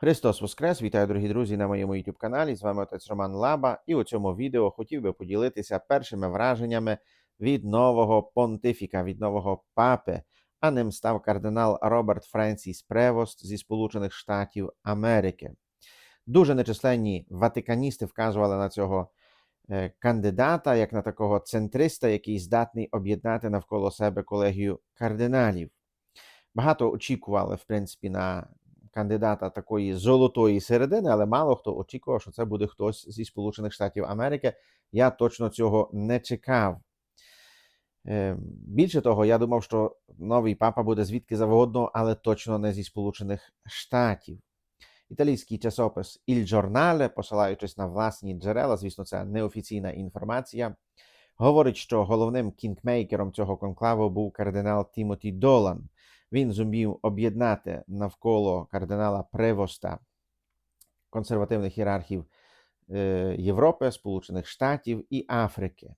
Христос Воскрес! Вітаю, дорогі друзі, на моєму youtube каналі. З вами отець Роман Лаба. І у цьому відео хотів би поділитися першими враженнями від нового понтифіка, від нового папи, а ним став кардинал Роберт Френсіс Превост зі Сполучених Штатів Америки. Дуже нечисленні ватиканісти вказували на цього е, кандидата, як на такого центриста, який здатний об'єднати навколо себе колегію кардиналів. Багато очікували, в принципі, на кандидата такої золотої середини, але мало хто очікував, що це буде хтось зі Сполучених Штатів Америки. Я точно цього не чекав. Е, Більше того, я думав, що новий папа буде звідки завгодно, але точно не зі Сполучених Штатів. Італійський часопис Il Giornale, посилаючись на власні джерела, звісно, це неофіційна інформація, говорить, що головним кінгмейкером цього конклаву був кардинал Тімоті Долан. Він зумів об'єднати навколо кардинала Превоста консервативних ієрархів е, Європи, Сполучених Штатів і Африки.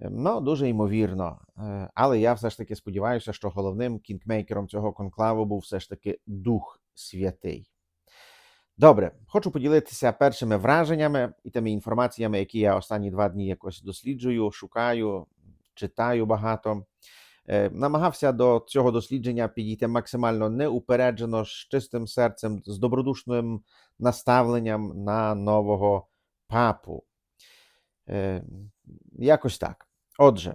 Ну, дуже ймовірно. Е, Але я все ж таки сподіваюся, що головним кінгмейкером цього конклаву був все ж таки Дух Святий. Добре, хочу поділитися першими враженнями і тими інформаціями, які я останні два дні якось досліджую, шукаю, читаю багато. Е, Намагався до цього дослідження підійти максимально неупереджено, з чистим серцем, з добродушним наставленням на нового папу. Е, Якось так. Отже,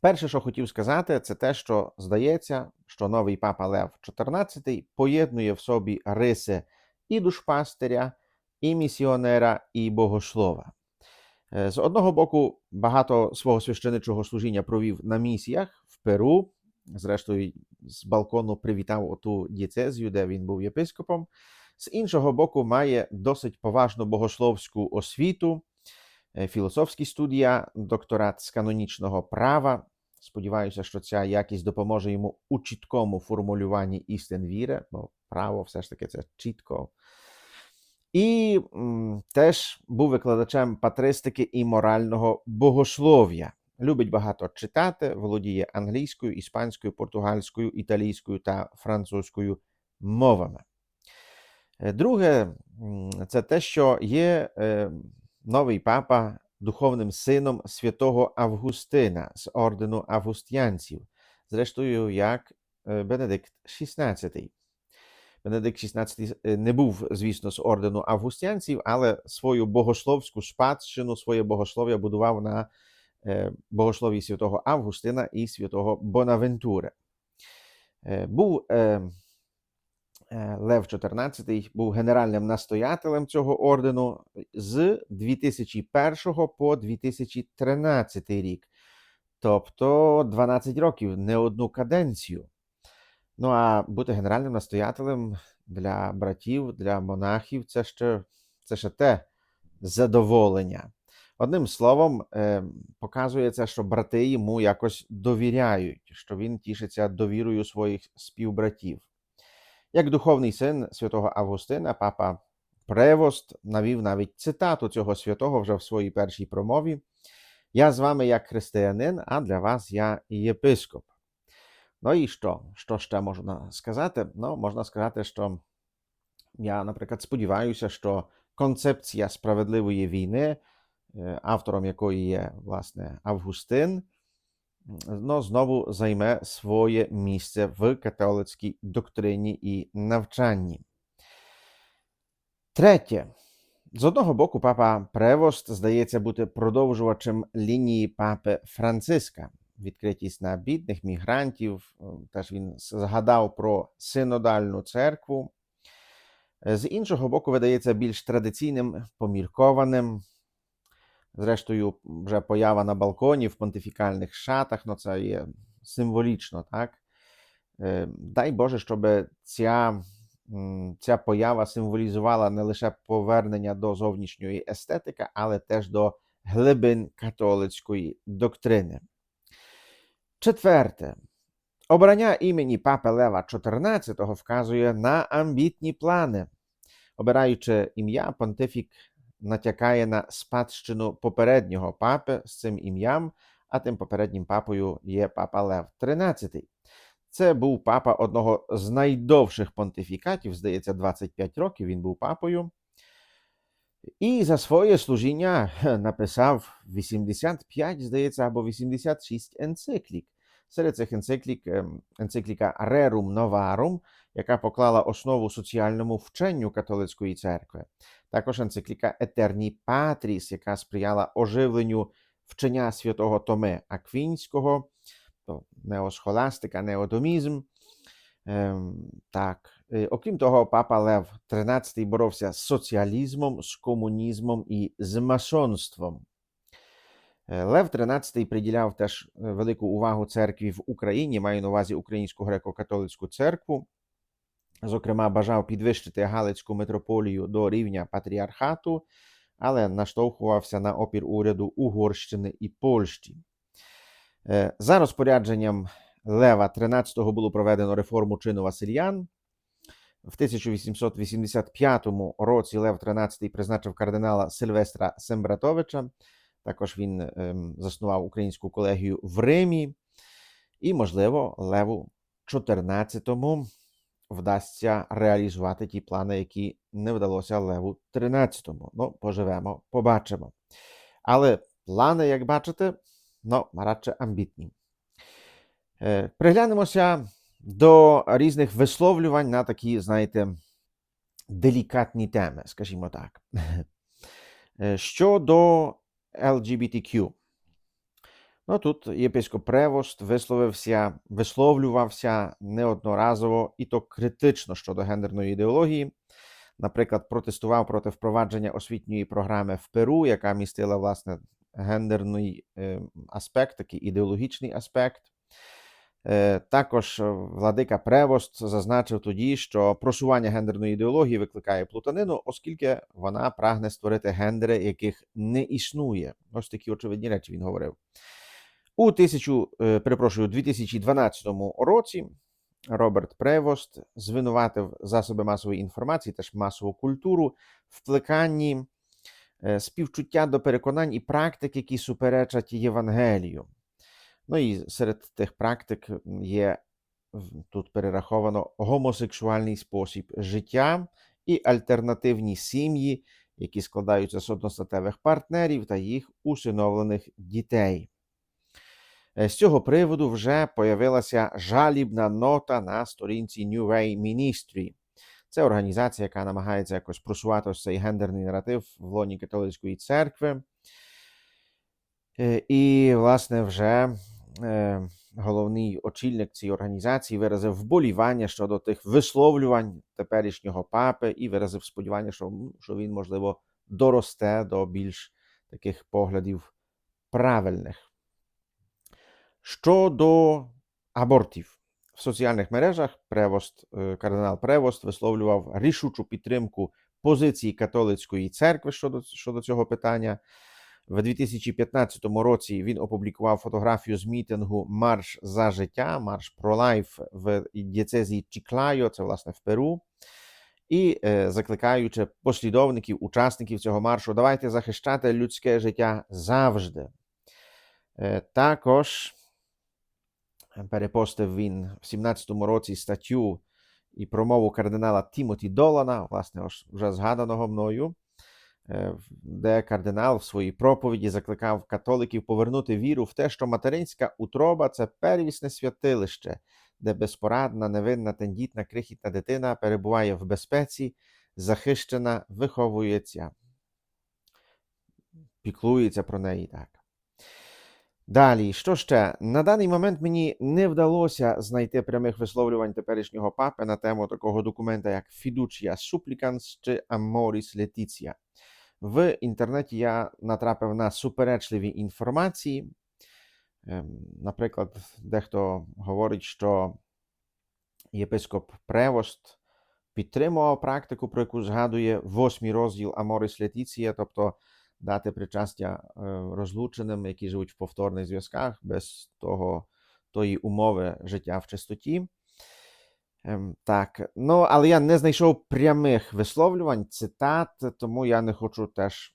перше, що хотів сказати, це те, що здається, що новий папа Лев XIV поєднує в собі риси і душпастиря, і місіонера, і богослова. Е, З одного боку, багато свого священичого служіння провів на місіях в Перу. Зрештою, з балкону привітав оту дієцезію, де він був єпископом. З іншого боку, має досить поважну богословську освіту, е, філософські студія, докторат з канонічного права. Сподіваюся, що ця якість допоможе йому у чіткому формулюванні істин віри, бо право все ж таки це чітко і м, теж був викладачем патристики і морального богослов'я. Любить багато читати, володіє англійською, іспанською, португальською, італійською та французькою мовами. Е, Друге, це те, що є е, новий папа духовним сином святого Августина з ордену августянців, зрештою, як е, Бенедикт XVI. Бенедикт XVI е, не був, звісно, з ордену августянців, але свою богословську спадщину, своє богослов'я будував на е, богослові святого Августина і святого Бонавентури. Е, Був Лев XIV був генеральним настоятелем цього ордену з 2001 по 2013 рік, тобто 12 років, не одну каденцію. Ну, а бути генеральним настоятелем для братів, для монахів це ще, це ще те задоволення. Одним словом, е, показується, що брати йому якось довіряють, що він тішиться довірою своїх співбратів. Як духовний син святого Августина, папа Превост навів навіть цитату цього святого вже в своїй першій промові: Я з вами як християнин, а для вас я єпископ. Ну і що? Що ще можна сказати? Ну, можна сказати, що я, наприклад, сподіваюся, що концепція справедливої війни, е, автором якої є, власне, Августин, ну, знову займе своє місце в католицькій доктрині і навчанні. Третє. З одного боку, папа Превост здається бути продовжувачем лінії папи Франциска відкритість на бідних мігрантів. Теж він згадав про синодальну церкву. Е, З іншого боку, видається більш традиційним, поміркованим. Зрештою, вже поява на балконі в понтифікальних шатах, ну це є символічно, так? Е, Дай Боже, щоб ця, ця поява символізувала не лише повернення до зовнішньої естетики, але теж до глибин католицької доктрини. Четверте. Обрання імені папи Лева XIV вказує на амбітні плани. Обираючи ім'я, понтифік натякає на спадщину попереднього папи з цим ім'ям, а тим попереднім папою є папа Лев XIII. Це був папа одного з найдовших понтифікатів, здається, 25 років він був папою. І за своє служіння написав 85, здається, або 86 енциклік. Серед цих енциклік ем, енцикліка Rerum Novarum, яка поклала основу соціальному вченню католицької церкви. Також енцикліка Eterni Patris, яка сприяла оживленню вчення святого Томи Аквінського, то неосхоластика, неодомізм. Ем, так. Е, Окрім того, папа Лев XIII боровся з соціалізмом, з комунізмом і з масонством. Е, Лев XIII приділяв теж е, велику увагу церкві в Україні, маю на увазі Українську греко-католицьку церкву. Зокрема, бажав підвищити Галицьку митрополію до рівня патріархату, але наштовхувався на опір уряду Угорщини і Польщі. Е, За розпорядженням Лева XIII було проведено реформу чину Васильян. В 1885 році Лев XIII призначив кардинала Сильвестра Сембратовича. Також він ем, заснував українську колегію в Римі. І, можливо, Леву XIV вдасться реалізувати ті плани, які не вдалося Леву XIII. Ну, поживемо, побачимо. Але плани, як бачите, ну, радше амбітні. Е, Приглянемося до різних висловлювань на такі, знаєте, делікатні теми, скажімо так. Е, Щодо LGBTQ. Ну, тут єпископ Превост висловився, висловлювався неодноразово і то критично щодо гендерної ідеології. Наприклад, протестував проти впровадження освітньої програми в Перу, яка містила власне гендерний е, аспект, такий ідеологічний аспект. Е, Також е, владика Превост зазначив тоді, що просування гендерної ідеології викликає плутанину, оскільки вона прагне створити гендери, яких не існує. Ось такі очевидні речі він говорив. У тисячу, е, перепрошую, у 2012 році Роберт Превост звинуватив засоби масової інформації, теж масову культуру, в плеканні співчуття до переконань і практик, які суперечать Євангелію. Ну і серед тих практик є тут перераховано гомосексуальний спосіб життя і альтернативні сім'ї, які складаються з одностатевих партнерів та їх усиновлених дітей. Е, З цього приводу вже появилася жалібна нота на сторінці New Way Ministry. Це організація, яка намагається якось просувати ось цей гендерний наратив в лоні католицької церкви. Е, І, власне, вже головний очільник цієї організації виразив вболівання щодо тих висловлювань теперішнього папи і виразив сподівання, що, що він, можливо, доросте до більш таких поглядів правильних. Щодо абортів в соціальних мережах Превост, е, кардинал Превост висловлював рішучу підтримку позиції католицької церкви щодо, щодо цього питання. В 2015 році він опублікував фотографію з мітингу Марш за життя, Марш про лайф в дієцезії Чіклайо, це власне в Перу. І е, закликаючи послідовників, учасників цього маршу, давайте захищати людське життя завжди. Е, також перепостив він в 17-му році статтю і промову кардинала Тімоті Долана, власне, вже згаданого мною, де кардинал в своїй проповіді закликав католиків повернути віру в те, що материнська утроба це первісне святилище, де безпорадна, невинна, тендітна, крихітна дитина перебуває в безпеці, захищена, виховується, піклується про неї так. Далі, що ще? На даний момент мені не вдалося знайти прямих висловлювань теперішнього папи на тему такого документа, як Fiducia Supplicans чи Amoris Laetitia. В інтернеті я натрапив на суперечливі інформації. Ем, Наприклад, дехто говорить, що єпископ Превост підтримував практику, про яку згадує восьмий розділ Amoris Laetitia, тобто дати причастя е, розлученим, які живуть в повторних зв'язках, без того, тої умови життя в чистоті. Ем, Так, ну але я не знайшов прямих висловлювань, цитат, тому я не хочу теж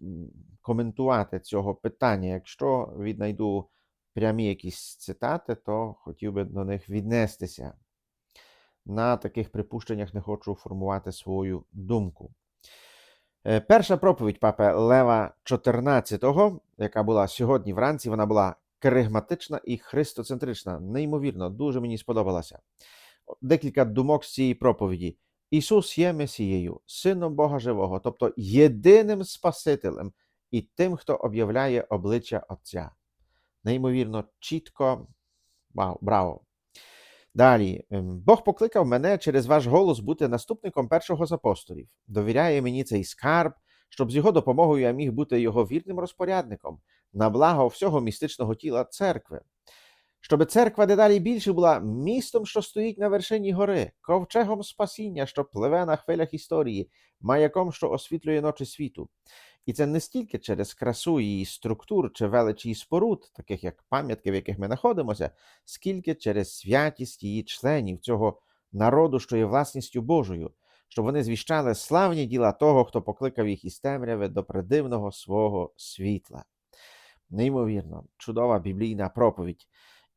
коментувати цього питання. Якщо віднайду прямі якісь цитати, то хотів би до них віднестися. на таких припущеннях не хочу формувати свою думку. Е, Перша проповідь папи Лева XIV, яка була сьогодні вранці, вона була керигматична і христоцентрична. Неймовірно, дуже мені сподобалася. Декілька думок з цієї проповіді. Ісус є Месією, Сином Бога Живого, тобто єдиним Спасителем і тим, хто об'являє обличчя Отця. Неймовірно, чітко. Вау, браво! Далі, ем, Бог покликав мене через ваш голос бути наступником першого з апостолів. Довіряє мені цей скарб, щоб з його допомогою я міг бути його вірним розпорядником на благо всього містичного тіла церкви. Щоб церква дедалі більше була містом, що стоїть на вершині гори, ковчегом спасіння, що пливе на хвилях історії, маяком, що освітлює ночі світу. І це не стільки через красу її структур чи велич її споруд, таких як пам'ятки, в яких ми знаходимося, скільки через святість її членів, цього народу, що є власністю Божою, щоб вони звіщали славні діла того, хто покликав їх із темряви до придивного свого світла. Неймовірно, чудова біблійна проповідь.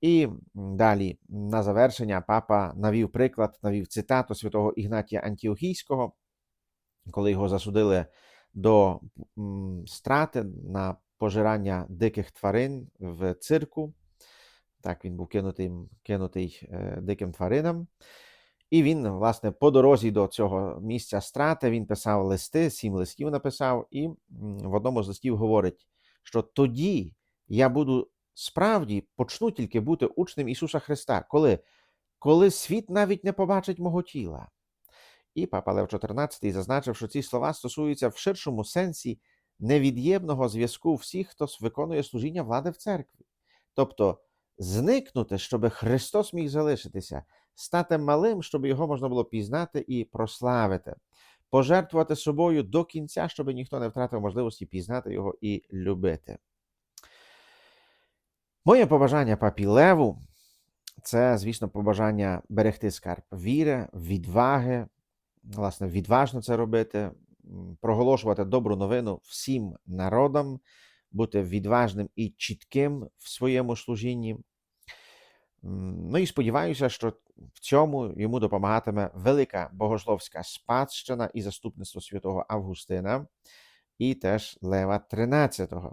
І далі, на завершення, папа навів приклад, навів цитату святого Ігнатія Антіохійського, коли його засудили до страти на пожирання диких тварин в цирку. Так, він був кинутий, кинутий е, диким тваринам. І він, власне, по дорозі до цього місця страти він писав листи, сім листів написав, і в одному з листів говорить, що тоді я буду справді почну тільки бути учнем Ісуса Христа, коли, коли світ навіть не побачить мого тіла. І папа Лев XIV зазначив, що ці слова стосуються в ширшому сенсі невід'ємного зв'язку всіх, хто виконує служіння влади в церкві. Тобто зникнути, щоб Христос міг залишитися, стати малим, щоб його можна було пізнати і прославити, пожертвувати собою до кінця, щоб ніхто не втратив можливості пізнати його і любити. Моє побажання папі Леву це, звісно, побажання берегти скарб віри, відваги, власне, відважно це робити, проголошувати добру новину всім народам, бути відважним і чітким в своєму служінні. Ну і сподіваюся, що в цьому йому допомагатиме велика богословська спадщина і заступництво святого Августина і теж Лева XIII.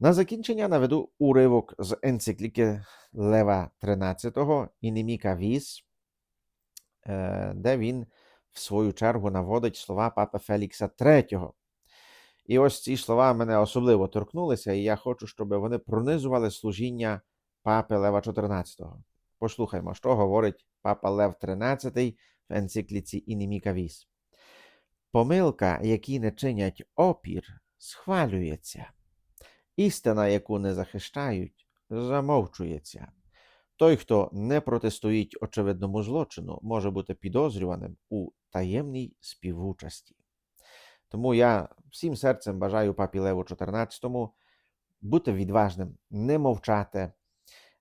На закінчення наведу уривок з енцикліки Лева XIII Інеміка Віс, де він в свою чергу наводить слова папи Фелікса III. І ось ці слова мене особливо торкнулися, і я хочу, щоб вони пронизували служіння папи Лева XIV. Послухаймо, що говорить папа Лев XIII в енцикліці Інеміка Віс. Помилка, які не чинять опір, схвалюється. Істина, яку не захищають, замовчується. Той, хто не протистоїть очевидному злочину, може бути підозрюваним у таємній співучасті. Тому я всім серцем бажаю папі Леву XIV бути відважним, не мовчати.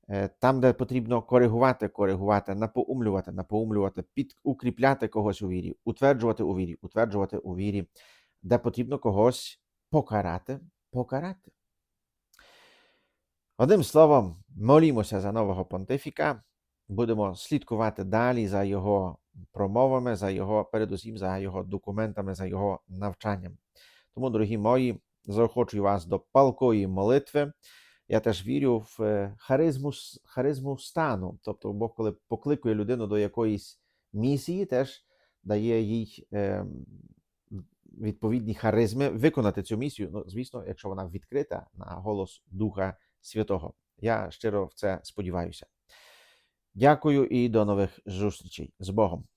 Е, Там, де потрібно коригувати, коригувати, напоумлювати, напоумлювати, підукріпляти когось у вірі, утверджувати у вірі, утверджувати у вірі, де потрібно когось покарати, покарати. Одним словом, молімося за нового понтифіка, будемо слідкувати далі за його промовами, за його, передусім за його документами, за його навчанням. Тому, дорогі мої, заохочую вас до палкої молитви. Я теж вірю в е, харизму, харизму стану. Тобто, Бог, коли покликує людину до якоїсь місії, теж дає їй е, відповідні харизми виконати цю місію. Ну, звісно, якщо вона відкрита на голос Духа Святого. Я щиро в це сподіваюся. Дякую і до нових зустрічей з Богом.